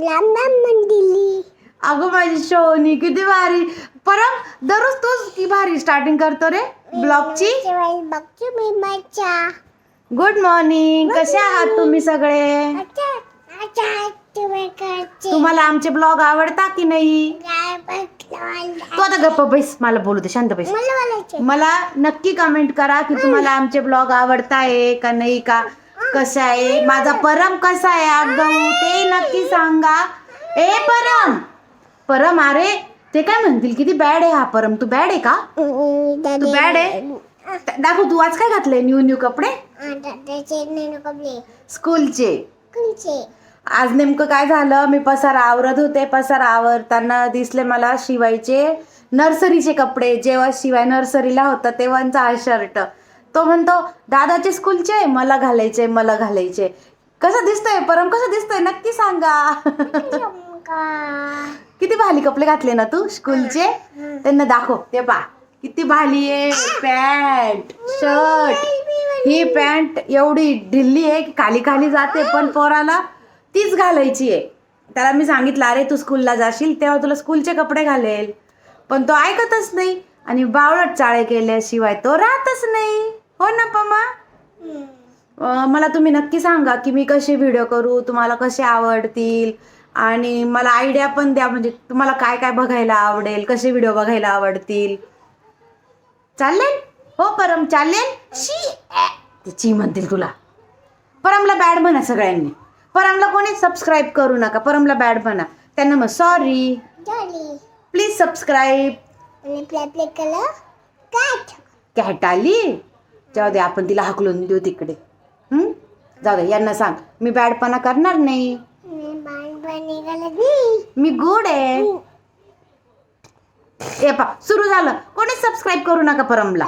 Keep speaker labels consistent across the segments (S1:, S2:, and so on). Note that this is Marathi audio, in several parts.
S1: लांब लांब दिली
S2: अगं माझी शोनी किती भारी. परम दररोज तूच की भारी स्टार्टिंग करतो रे? ब्लॉगची
S1: बघतो मी मच्छा
S2: गुड मॉर्निंग कसे आहात तुम्ही सगळे?
S1: अच्छा अच्छा तुम्ही करते
S2: तुम्हाला आमचे ब्लॉग आवडता की नाही?
S1: काय बघलं
S2: तू आता गप्प बैस मला बोलू दे शांत बैस.
S1: मला बोलायचं
S2: मला नक्की कमेंट करा की तुम्हाला आमचे ब्लॉग आवडताय का नाही का? कसा आहे? माझा परम कसा आहे? आगाऊ ते नक्की सांगा. ए परम! परम अरे ते काय म्हणतील? किती बॅड आहे हा परम. तू बॅड आहे का? तू बॅड आहे? दाखव तू आज काय घातलंय? न्यू न्यू कपडे? स्कूलचे. आज नेमकं काय झालं? मी पसारा आवरत होते पसारा आवरताना दिसले मला शिवायचे नर्सरीचे कपडे. जेव्हा शिवाय नर्सरीला होता तेव्हाचा हा शर्ट तो म्हणतो दादाचे स्कूलचे मला घालायचे मला घालायचे कसं दिसतंय परम कसं दिसतंय? नक्की सांगा. किती भाली कपडे घातले ना तू स्कूलचे? त्यांना दाखव ते पा किती भाली आहे पॅन्ट शर्ट. ही पॅन्ट एवढी ढिल्ली आहे की खाली खाली जाते पण पोराला तीच घालायची आहे. त्याला मी सांगितलं अरे तू स्कूलला जाशील तेव्हा तुला स्कूलचे कपडे घालेल. पण तो ऐकतच नाही आणि बावळट चाळे केल्याशिवाय तो राहतच नाही. हो ना पमा? मला तुम्ही नक्की सांगा की मी कसे व्हिडिओ करू तुम्हाला कसे आवडतील? आणि मला आयडिया पण द्या म्हणजे तुम्हाला काय काय बघायला आवडेल कसे व्हिडिओ बघायला आवडतील? चालेल? हो परम चालेल? शी. ते ची म्हणतील तुला. परमला बॅड म्हणा सगळ्यांनी. परमला कोणी सबस्क्राईब करू नका परमला बॅड म्हणा. त्यांना मग सॉरी प्लीज सबस्क्राईब
S1: कॅट
S2: आली? जाऊ दे आपण तिला हाकलून देऊ तिकडे? जाऊ दे यांना सांग. मी बॅडपणा करणार नाही.
S1: मी
S2: गुड आहे. ए पा सुरू झालं. कोणी सबस्क्राईब करू नका परमला.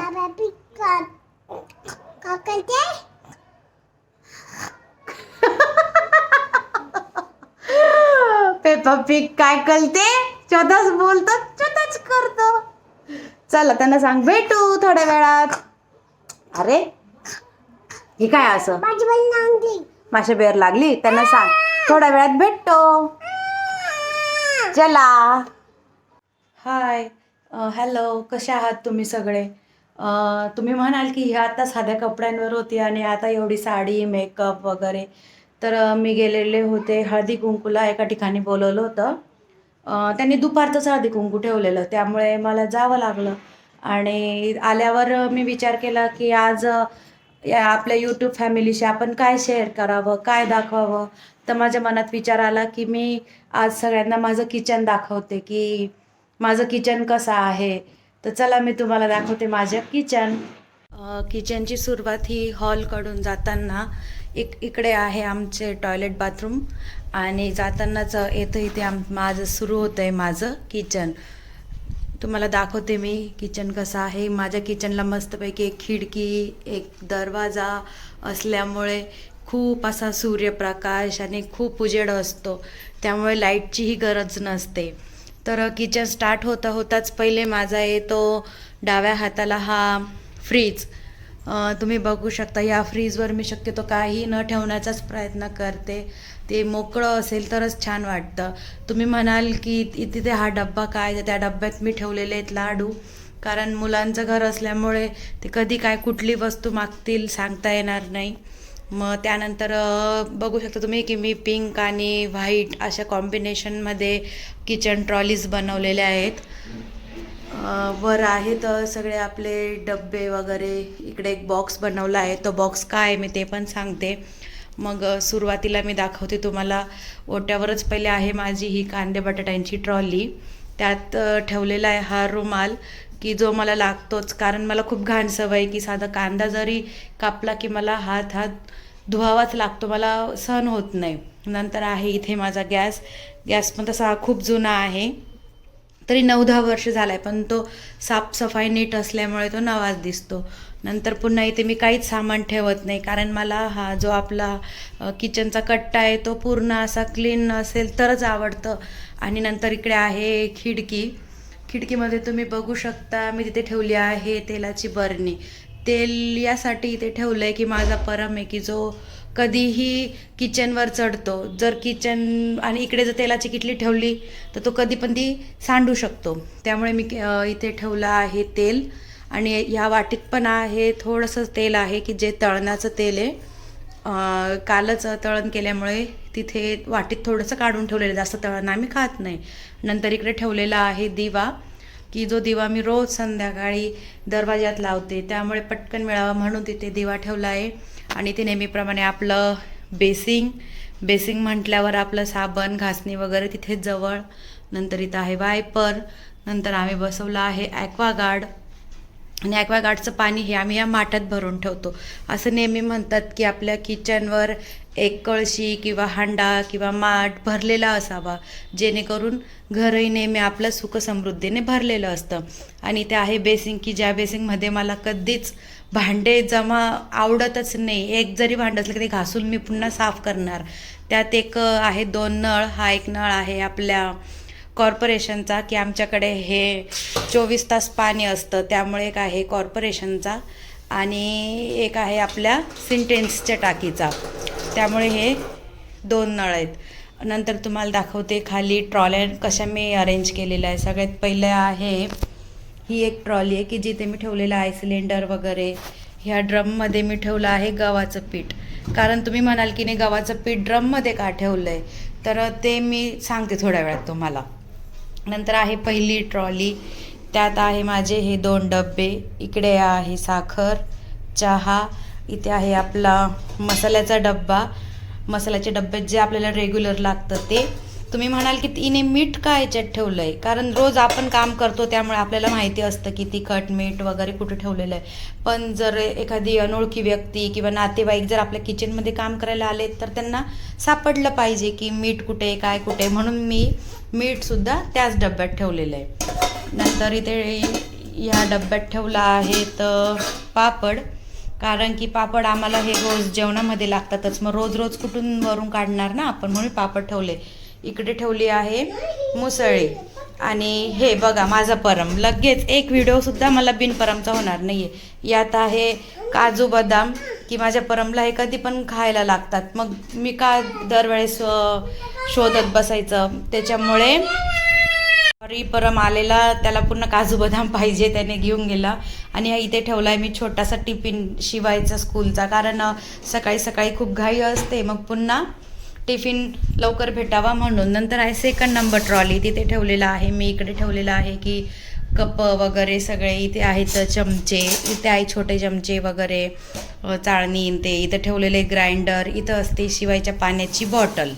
S2: पेपा पिक काय कळते स्वतःच बोलतो स्वतःच करतो. चला त्यांना सांग भेटू थोड्या वेळात. अरे हे काय असं? माशा बेर लागली? त्यांना सांग. थोड्या वेळात भेटतो. चला. हाय. हॅलो कसे आहात तुम्ही सगळे? अ, तुम्ही म्हणाल की ह्या आता साध्या कपड्यांवर होती आणि आता एवढी साडी मेकअप वगैरे. तर मी गेलेले होते हळदी कुंकूला एका ठिकाणी बोलवलं होतं. त्यांनी दुपारचंच हळदी कुंकू ठेवलेलं. त्यामुळे मला जावं लागलं. आणि आल्यावर मी विचार केला की आज या आपल्या यूट्यूब फॅमिलीशी आपण काय शेअर करावं काय दाखवावं? तर माझ्या मनात विचार आला की मी आज सगळ्यांना माझं किचन दाखवते की माझं किचन कसं आहे? तर चला मी तुम्हाला दाखवते माझं किचन किचनची सुरुवात ही हॉलकडून जाताना इक इकडे आहे आमचे टॉयलेट बाथरूम आणि जातानाच येतं इथे आम माझं सुरू होतं आहे माझं किचन तुम्हाला दाखवते मी किचन कसं आहे. माझ्या किचनला मस्तपैकी एक खिडकी एक दरवाजा असल्यामुळे खूप असा सूर्यप्रकाश आणि खूप उजेड असतो. त्यामुळे लाईटचीही गरज नसते. तर किचन स्टार्ट होता होताच पहिले माझा येतो डाव्या हाताला हा फ्रीज. तुम्ही बघू शकता या फ्रीजवर मी शक्यतो काही न ठेवण्याचाच प्रयत्न करते. ते मोकळं असेल तरच छान वाटतं. तुम्ही म्हणाल की तिथे हा डब्बा काय? तर त्या डब्यात मी ठेवलेले आहेत लाडू. कारण मुलांचं घर असल्यामुळे ते कधी काय कुठली वस्तू मागतील सांगता येणार नाही. मग त्यानंतर बघू शकता तुम्ही की मी पिंक आणि व्हाईट अशा कॉम्बिनेशनमध्ये किचन ट्रॉलीज बनवलेल्या आहेत. वर आहेत सगळे आपले डब्बे वगैरे. इकडे एक बॉक्स बनवला आहे. तो बॉक्स काय आहे मी ते पण सांगते. मग सुरुवातीला मी दाखवते तुम्हाला. ओट्यावरच पहिले आहे माझी ही कांदे बटाट्यांची ट्रॉली. त्यात ठेवलेला आहे हा रुमाल की जो मला लागतोच. कारण मला खूप घाण सवय आहे की साधा कांदा जरी कापला की मला हात हात धुवावाच लागतो. मला सहन होत नाही. नंतर आहे इथे माझा गॅस. गॅस पण तसा खूप जुना आहे. तरी नऊ दहा वर्ष झाला आहे पण तो साफसफाई नीट असल्यामुळे तो नवाच दिसतो. नंतर पुन्हा इथे मी काहीच सामान ठेवत नाही कारण मला हा जो आपला किचनचा कट्टा आहे तो पूर्ण असा क्लीन असेल तरच आवडतं. आणि नंतर इकडे आहे खिडकी. खिडकीमध्ये तुम्ही बघू शकता मी तिथे ठेवली आहे तेलाची बरणी. तेल यासाठी इथे ठेवलं आहे की माझा परम आहे की जो कधीही किचनवर चढतो. जर किचन आणि इकडे जर तेलाची किटली ठेवली तर तो कधी पण ती सांडू शकतो. त्यामुळे मी इथे ठेवलं आहे तेल. आणि ह्या वाटीत पण आहे थोडंसं तेल आहे की जे तळण्याचं तेल आहे. कालच तळण केल्यामुळे तिथे वाटीत थोडंसं काढून ठेवलेलं जास्त तळण आम्ही खात नाही. नंतर इकडे ठेवलेला आहे दिवा की जो दिवा मी रोज संध्याकाळी दरवाज्यात लावते त्यामुळे पटकन मिळावा म्हणून तिथे दिवा ठेवला आहे आणि ते नेहमीप्रमाणे आपलं बेसिंग बेसिंग म्हटल्यावर आपलं साबण घासणी वगैरे तिथे जवळ. नंतर इथं आहे वायपर नंतर आम्ही बसवलं आहे ॲक्वागार्ड. आणि ॲक्वागार्डचं पाणी हे आम्ही या माठात भरून ठेवतो. असं नेहमी म्हणतात की आपल्या किचनवर एक कळशी किंवा हांडा किंवा माठ भरलेला असावा जेणेकरून घरही नेहमी आपलं सुखसमृद्धीने भरलेलं असतं. आणि ते आहे बेसिंग की ज्या बेसिंगमध्ये मला कधीच भांडे जमा आवडतच नाही एक जरी भांडं असलं की ते घासून मी पुन्हा साफ करणार. त्यात एक आहे दोन नळ हा एक नळ आहे आपल्या कॉर्पोरेशनचा की आमच्याकडे हे चोवीस तास पाणी असतं त्यामुळे एक आहे कॉर्पोरेशनचा आणि एक आहे आपल्या सिंटेन्सच्या टाकीचा. त्यामुळे हे दोन नळ आहेत. नंतर तुम्हाला दाखवते खाली ट्रॉल्या कशा मी अरेंज केलेल्या आहे सगळ्यात पहिलं आहे ही एक ट्रॉली आहे की जिथे मी ठेवलेलं आहे सिलेंडर वगैरे. ह्या ड्रममध्ये मी ठेवलं आहे गव्हाचं पीठ. कारण तुम्ही म्हणाल की नाही गव्हाचं पीठ ड्रममध्ये का ठेवलं आहे तर ते मी सांगते थोड्या वेळात तुम्हाला. नंतर आहे पहिली ट्रॉली. त्यात आहे माझे हे दोन डबे. इकडे आहे साखर चहा. इथे आहे आपला मसाल्याचा डब्बा. मसाल्याच्या डब्यात जे आपल्याला रेग्युलर लागतं ते. तुम्ही म्हणाल की तिने मीठ का याच्यात ठेवलं आहे कारण रोज आपण काम करतो त्यामुळे आपल्याला माहिती असतं की तिखट मीठ वगैरे कुठे ठेवलेलं आहे. पण जर एखादी अनोळखी व्यक्ती किंवा नातेवाईक जर आपल्या किचनमध्ये काम करायला आले तर त्यांना सापडलं पाहिजे की मीठ कुठे आहे, काय कुठे आहे. म्हणून मी मीठसुद्धा त्याच डब्यात ठेवलेलं आहे. नंतर इथे या डब्यात ठेवला आहे तर पापड. कारण की पापड आम्हाला हे रोज जेवणामध्ये लागतातच. मग रोज रोज कुठून वरून काढणार ना आपण? म्हणून पापड ठेवले. इकडे ठेवली आहे मुसळी. आणि हे बघा माझा परम. लगेच एक व्हिडिओसुद्धा मला बिनपरमचा होणार नाही आहे यात आहे काजू बदाम की माझ्या परमला हे कधी पण खायला लागतात. मग मी का दरवेळेस शोधत बसायचं? त्याच्यामुळे सॉरी परम आलेला त्याला पूर्ण काजू बदाम पाहिजे त्याने घेऊन गेला. आणि हा इथे ठेवला आहे मी छोटासा टिफिन शिवायचा स्कूलचा. कारण सकाळी सकाळी खूप घाई असते. मग पुन्हा टिफिन लवकर भेटावा म्हणून. नंतर आहे सेकंड नंबर ट्रॉली तिथे ठेवलेला आहे. मी इकडे ठेवलेला आहे की कप वगैरे सगळे इथे आहेत चमचे. इथे आहे छोटे चमचे वगैरे चाळणी ते इथं ठेवलेले ग्राइंडर इथं असते शिवायच्या पाण्याची बॉटल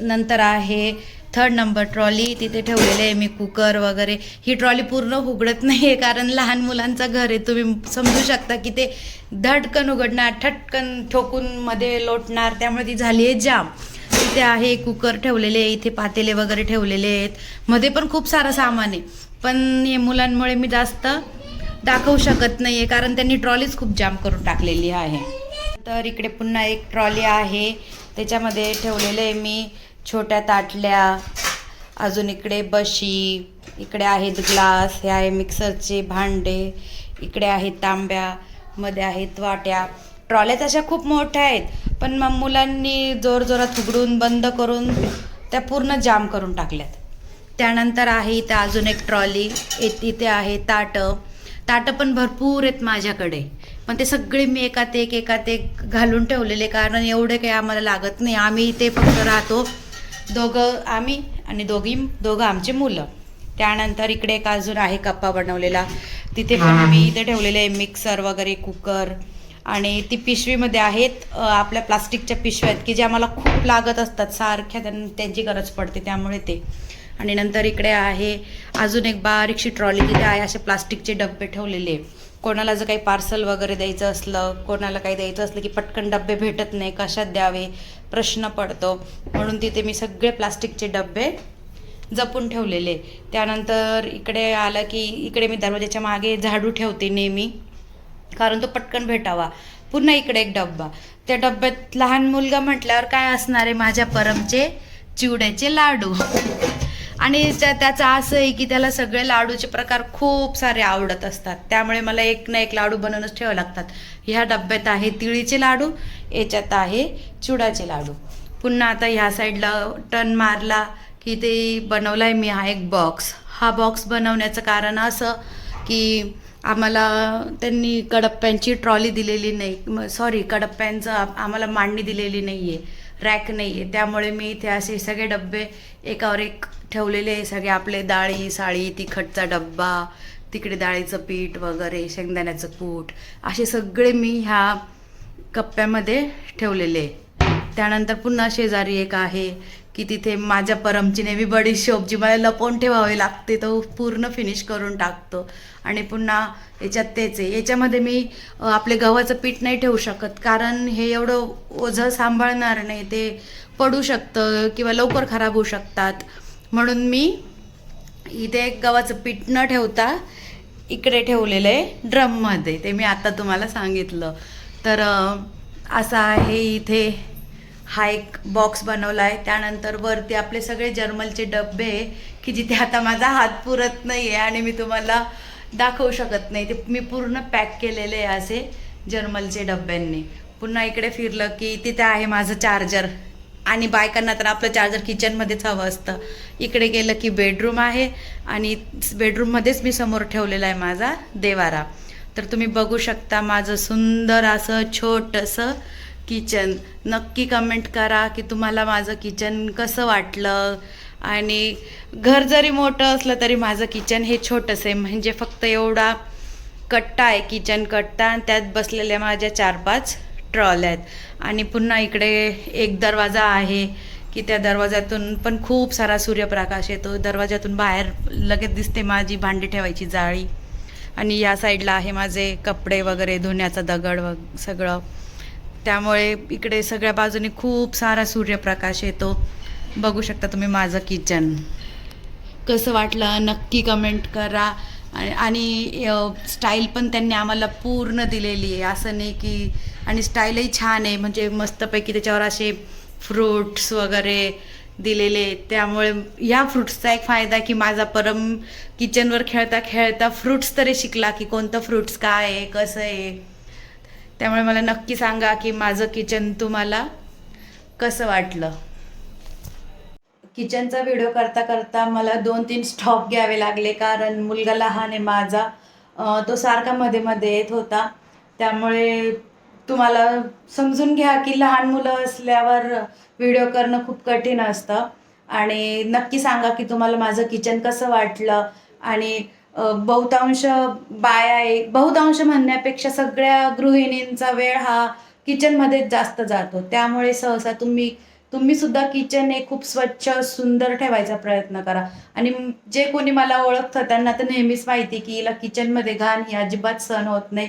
S2: नंतर आहे थर्ड नंबर ट्रॉली तिथे ठेवलेले आहे मी कुकर वगैरे. ही ट्रॉली पूर्ण उघडत नाही आहे कारण लहान मुलांचं घर आहे. तुम्ही समजू शकता की ते धडकन उघडणार ठटकन ठोकून मध्ये लोटणार त्यामुळे ती झाली आहे जाम. तिथे आहे कुकर ठेवलेले आहे इथे पातेले वगैरे ठेवलेले आहेत. मध्ये पण खूप सारं सामान आहे. पण हे मुलांमुळे मी जास्त दाखवू शकत नाही आहे कारण त्यांनी ट्रॉलीच खूप जाम करून टाकलेली आहे. तर इकडे पुन्हा एक ट्रॉली आहे. त्याच्यामध्ये ठेवलेले आहे मी. छोट्या ताटल्या अजून इकडे बशी इकडे आहेत ग्लास हे आहे मिक्सरचे भांडे इकडे आहेत तांब्या मध्ये आहेत वाट्या. ट्रॉल्या तशा खूप मोठ्या आहेत पण मग मुलांनी जोरजोरात उघडून बंद करून त्या पूर्ण जाम करून टाकल्यात. त्यानंतर आहे इथं अजून एक ट्रॉली इथे आहे ताटं. ताटं पण भरपूर आहेत माझ्याकडे पण ते सगळे मी एकात एक एकात एक घालून ठेवलेले कारण एवढे काही आम्हाला लागत नाही. आम्ही इथे फक्त राहतो दोघं आम्ही आणि दोघी दोघं आमचे मुलं. त्यानंतर इकडे एक अजून आहे कप्पा बनवलेला. तिथे पण मी इथे ठेवलेले आहे मिक्सर वगैरे कुकर आणि ती पिशवीमध्ये आहेत आपल्या प्लास्टिकच्या पिशव्या आहेत की ज्या मला खूप लागत असतात. सारख्या त्यां त्यांची गरज पडते त्यामुळे ते. आणि नंतर इकडे आहे अजून एक बारीकशी ट्रॉली तिथे आहे असे प्लास्टिकचे डबे ठेवलेले. कोणाला जर काही पार्सल वगैरे द्यायचं असलं कोणाला काही द्यायचं असलं की पटकन डबे भेटत नाही कशात द्यावे? प्रश्न पडतो. म्हणून तिथे मी सगळे प्लास्टिकचे डबे जपून ठेवलेले. त्यानंतर इकडे आलं की इकडे मी दरवाजाच्या मागे झाडू ठेवते नेहमी कारण तो पटकन भेटावा. पुन्हा इकडे एक डब्बा. त्या डब्यात लहान मुलगा म्हटल्यावर काय असणार आहे? माझ्या परमचे चिवड्याचे लाडू. आणि त्या- त्याचं असं आहे की त्याला सगळे लाडूचे प्रकार खूप सारे आवडत असतात. त्यामुळे मला एक ना एक लाडू बनवूनच ठेवावे लागतात. ह्या डब्यात आहे तिळीचे लाडू याच्यात आहे चुडाचे लाडू. पुन्हा आता ह्या साईडला टन मारला की ते बनवला आहे मी हा एक बॉक्स हा बॉक्स बनवण्याचं कारण असं की आम्हाला त्यांनी कडप्प्यांची ट्रॉली दिलेली नाही. सॉरी कडप्प्यांचं आम्हाला मांडणी दिलेली नाही आहे रॅक नाही आहे त्यामुळे मी इथे असे सगळे डब्बे एकावर एक ठेवलेले सगळे आपले डाळी साळी तिखटचा डब्बा तिकडे डाळीचं पीठ वगैरे शेंगदाण्याचं कूट असे सगळे मी ह्या कप्प्यामध्ये ठेवलेले त्यानंतर पुन्हा शेजारी एक आहे की तिथे माझ्या परमची नेहमी बडीशोप जी मला लपवून ठेवावी लागते तो पूर्ण फिनिश करून टाकतो. आणि पुन्हा याच्यात तेच आहे. याच्यामध्ये मी आपले गव्हाचं पीठ नाही ठेवू शकत कारण हे एवढं ओझं सांभाळणार नाही ते पडू शकतं किंवा लवकर खराब होऊ शकतात. म्हणून मी इथे गव्हाचं पीठ न ठेवता इकडे ठेवलेलं आहे ड्रममध्ये. ते मी आता तुम्हाला सांगितलं. तर असा असं आहे इथे. हा एक बॉक्स बनवला आहे. त्यानंतर वरती आपले सगळे जर्मलचे डबे आहे की जिथे आता माझा हात पुरत नाही आहे आणि मी तुम्हाला दाखवू शकत नाही. ते मी पूर्ण पॅक केलेले आहे असे जर्मलचे डब्यांनी. पुन्हा इकडे फिरलं की तिथे आहे माझं चार्जर आणि बायकांना तर आपलं चार्जर किचनमध्येच हवं असतं. इकडे गेलं की बेडरूम आहे आणि बेडरूममध्येच मी समोर ठेवलेला आहे माझा देवारा. तर तुम्ही बघू शकता माझं सुंदर असं छोटंसं किचन नक्की कमेंट करा की तुम्हाला माझं किचन कसं वाटलं? आणि घर जरी मोठं असलं तरी माझं किचन हे छोटंसं आहे. म्हणजे फक्त एवढा कट्टा आहे किचन कट्टा. आणि त्यात बसलेल्या माझ्या चार पाच ट्रॉल आहेत आणि पुन्हा इकडे एक दरवाजा आहे की त्या दरवाजातून पण खूप सारा सूर्यप्रकाश येतो. दरवाजातून बाहेर लगेच दिसते माझी भांडी ठेवायची जाळी. आणि या साईडला आहे माझे कपडे वगैरे धुण्याचा दगड व सगळं. त्यामुळे इकडे सगळ्या बाजूने खूप सारा सूर्यप्रकाश येतो. बघू शकता तुम्ही माझं किचन. कसं वाटलं? नक्की कमेंट करा. आणि- आणि स्टाईल पण त्यांनी आम्हाला पूर्ण दिलेली आहे. असं नाही की आणि स्टाईलही छान आहे. म्हणजे मस्तपैकी त्याच्यावर असे फ्रूट्स वगैरे दिलेले त्यामुळे ह्या फ्रुट्सचा एक फायदा की माझा परम किचनवर खेळता खेळता फ्रुट्स तरी शिकला की कोणतं फ्रुट्स काय आहे कसं आहे. त्यामुळे मला नक्की सांगा की माझं किचन तुम्हाला कसं वाटलं. किचनचा व्हिडिओ करता करता मला दोन तीन स्टॉप घ्यावे लागले कारण मुलगा लहान आहे माझा. तो सारखा मध्ये मध्ये येत होता. त्यामुळे तुम्हाला समजून घ्या की लहान मुलं असल्यावर व्हिडिओ करणं खूप कठीण असतं. आणि नक्की सांगा की तुम्हाला माझं किचन कसं वाटलं? आणि बहुतांश बाया आहे बहुतांश म्हणण्यापेक्षा सगळ्या गृहिणींचा वेळ हा किचनमध्येच जास्त जातो. त्यामुळे सहसा तुम्ही तुम्ही सुद्धा किचन हे खूप स्वच्छ सुंदर ठेवायचा प्रयत्न करा. आणि जे कोणी मला ओळखतं त्यांना तर नेहमीच माहिती की हिला किचनमध्ये घाण ही अजिबात सहन होत नाही.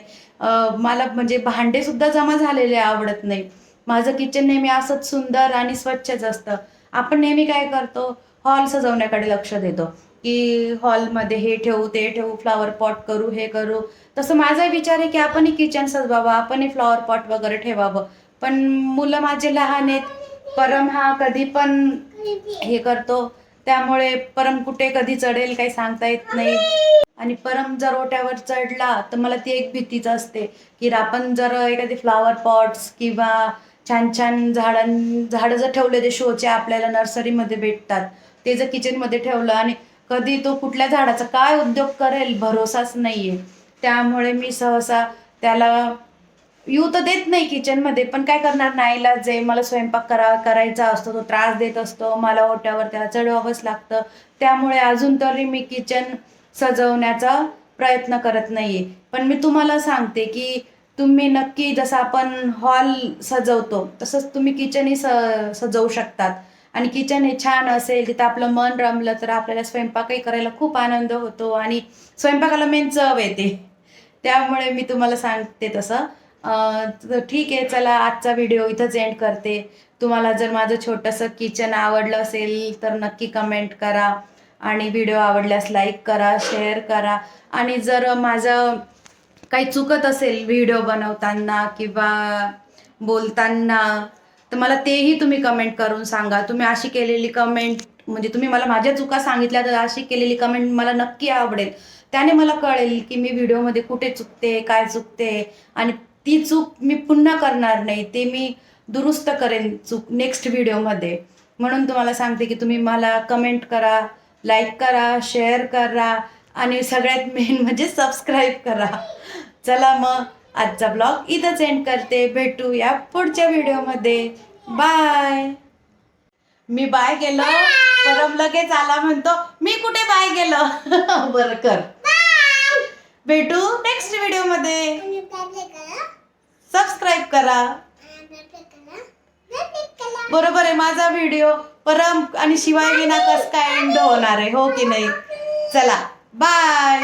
S2: मला म्हणजे भांडे सुद्धा जमा झालेले आवडत नाही. माझं किचन नेहमी असंच सुंदर आणि स्वच्छच असतं. आपण नेहमी काय करतो? हॉल सजवण्याकडे लक्ष देतो. की हॉलमध्ये हे ठेवू ते ठेवू फ्लॉवर पॉट करू हे करू. तसं माझा विचार आहे की आपणही किचन सजवावं आपणही फ्लॉवर पॉट वगैरे ठेवावं. पण मुलं माझे लहान आहेत परम हा कधी पण हे करतो. त्यामुळे परम कुठे कधी चढेल काही सांगता येत नाही. आणि परम जर ओट्यावर चढला तर मला ती एक भीतीच असते की आपण जर एखादी फ्लॉवर पॉट्स किंवा छान छान झाडां झाडं जर ठेवले ते शोचे आपल्याला नर्सरीमध्ये भेटतात. ते जर किचनमध्ये ठेवलं आणि कधी तो कुठल्या झाडाचा काय उद्योग करेल भरोसाच नाहीये. त्यामुळे मी सहसा त्याला येऊ तर देत नाही किचनमध्ये पण काय करणार? नाहीला जे मला स्वयंपाक करा करायचा असतो तो त्रास देत असतो. मला ओट्यावर त्याला चढवावंच लागतं. त्यामुळे अजून तरी मी किचन सजवण्याचा प्रयत्न करत नाहीये. पण मी तुम्हाला सांगते की तुम्ही नक्की जसं आपण हॉल सजवतो तसंच तुम्ही किचनही स सजवू शकतात. आणि किचन हे छान असेल तिथं आपलं मन रमलं तर आपल्याला स्वयंपाकही करायला खूप आनंद होतो आणि स्वयंपाकाला मेन चव येते. त्यामुळे मी तुम्हाला सांगते तसं. ठीक आहे चला आजचा व्हिडिओ इथंच एंड करते. तुम्हाला जर माझं छोटंसं किचन आवडलं असेल तर नक्की कमेंट करा. आणि व्हिडिओ आवडल्यास लाईक करा शेअर करा. आणि जर माझं काही चुकत असेल व्हिडिओ बनवताना किंवा बोलताना तर मला तेही तुम्ही कमेंट करून सांगा. तुम्ही अशी केलेली कमेंट म्हणजे तुम्ही मला माझ्या चुका सांगितल्या तर अशी केलेली कमेंट मला नक्की आवडेल. त्याने मला कळेल की मी व्हिडिओमध्ये कुठे चुकते काय चुकते. आणि ती चूक मी पुन्हा करणार नाही ते मी दुरुस्त करेन चूक नेक्स्ट व्हिडिओमध्ये म्हणून तुम्हाला सांगते की तुम्ही मला कमेंट करा लाईक करा शेअर करा आणि सगळ्यात मेन म्हणजे सबस्क्राईब करा. चला मग आजचा ब्लॉग इथंच एंड करते. भेटू या पुढच्या व्हिडिओमध्ये बाय मी बाय गेलो परम लगेच आला म्हणतो मी कुठे बाय गेलो बरं कर. भेटू नेक्स्ट व्हिडिओमध्ये सबस्क्राईब
S1: करा.
S2: बरोबर आहे माझा व्हिडिओ परम आणि शिवाय विना कस काय एंड होणार आहे हो की नाही? चला बाय